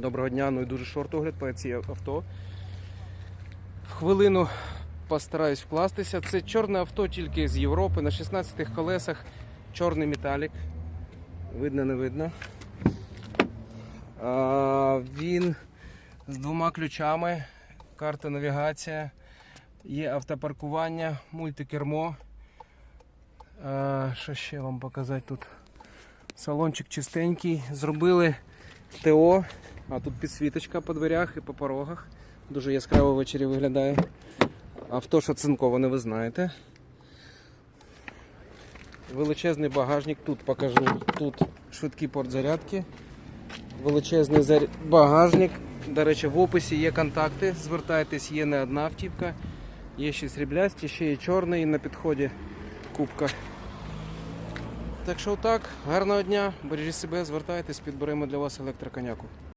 Доброго дня, ну і дуже шорт огляд по цій авто. В хвилину постараюсь вкластися. Це чорне авто тільки з Європи на 16 колесах. Чорний металік. Видно, не видно. А, він з двома ключами. Карта навігація. Є автопаркування, мультикермо. А, що ще вам показати тут? Салончик чистенький. Зробили ТО. А тут підсвіточка по дверях і по порогах. Дуже яскраво ввечері виглядає. Авто що цинковане, ви знаєте. Величезний багажник, тут покажу. Тут швидкий порт зарядки. Величезний зар- багажник. До речі, в описі є контакти. Звертайтесь, є не одна автівка. Є ще сріблясті, ще є чорний на підході кубка. Так що так, гарного дня, бережіть себе, звертайтесь, підберемо для вас електроконяку.